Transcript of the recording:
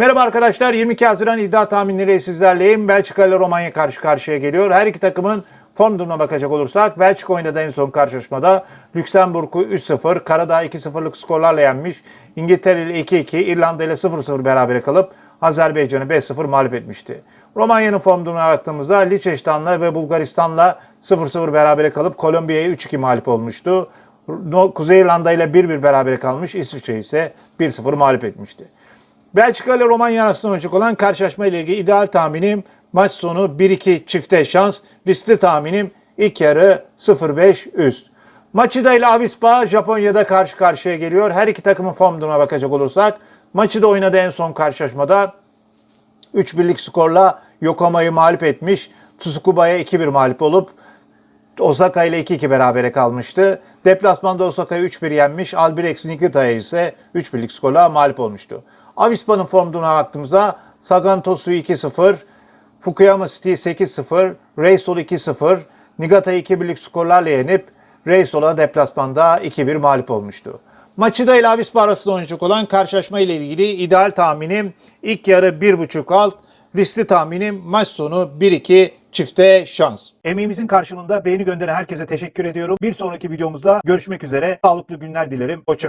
Merhaba arkadaşlar 22 Haziran iddia tahminleri sizlerleyim. Belçika ile Romanya karşı karşıya geliyor. Her iki takımın form durumuna bakacak olursak Belçika oynadı en son karşılaşmada. Lüksemburg'u 3-0, Karadağ 2-0'lık skorlarla yenmiş. İngiltere ile 2-2, İrlanda ile 0-0 berabere kalıp Azerbaycan'ı 5-0 mağlup etmişti. Romanya'nın form durumuna baktığımızda Liechtenstein'la ve Bulgaristan'la 0-0 berabere kalıp Kolombiya'ya 3-2 mağlup olmuştu. Kuzey İrlanda ile 1-1 berabere kalmış. İsviçre ise 1-0 mağlup etmişti. Belçika ile Romanya arasında oynayacak olan karşılaşma ile ilgili ideal tahminim maç sonu 1-2 çifte şans. Riskli tahminim ilk yarı 0-5 üst. Maçıda ile Avispa Japonya'da karşı karşıya geliyor. Her iki takımın form durumuna bakacak olursak maçı da oynadı en son karşılaşmada. 3 birlik skorla Yokohama'yı mağlup etmiş. Tsukuba'ya 2-1 mağlup olup Osaka ile 2-2 berabere kalmıştı. Deplasmanda Osaka'yı 3-1 yenmiş. Albirex Nikita'ya ise 3 birlik skorla mağlup olmuştu. Avispa'nın form durumuna baktığımızda Sagan Tosu 2-0, Fukuyama City 8-0, Reysol 2-0, Nigata'yı 2 birlik skorlarla yenip Reysol'a deplasmanda 2-1 mağlup olmuştu. Maçıda ile Avispa arasında oynayacak olan karşılaşma ile ilgili ideal tahminim ilk yarı 1.5 alt, riskli tahminim maç sonu 1-2 çifte şans. Emeğimizin karşılığında beğeni gönderen herkese teşekkür ediyorum. Bir sonraki videomuzda görüşmek üzere. Sağlıklı günler dilerim. Hoşçakalın.